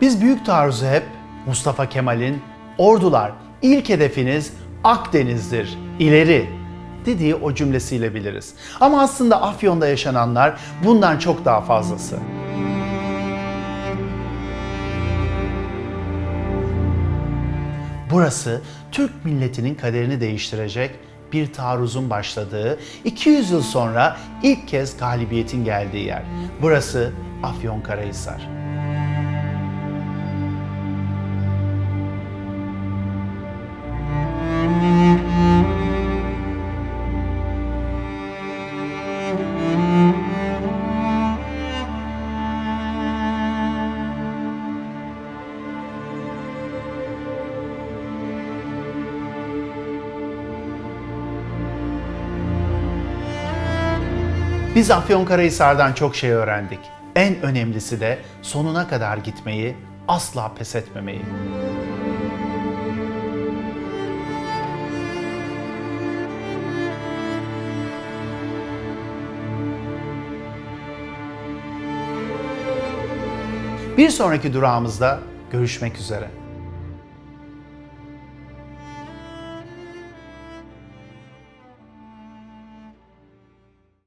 Biz büyük taarruzu hep Mustafa Kemal'in ordular ilk hedefiniz Akdeniz'dir, ileri dediği o cümlesiyle biliriz. Ama aslında Afyon'da yaşananlar bundan çok daha fazlası. Burası Türk milletinin kaderini değiştirecek bir taarruzun başladığı, 200 yıl sonra ilk kez galibiyetin geldiği yer. Burası Afyonkarahisar. Biz Afyonkarahisar'dan çok şey öğrendik. En önemlisi de sonuna kadar gitmeyi, asla pes etmemeyi. Bir sonraki durağımızda görüşmek üzere.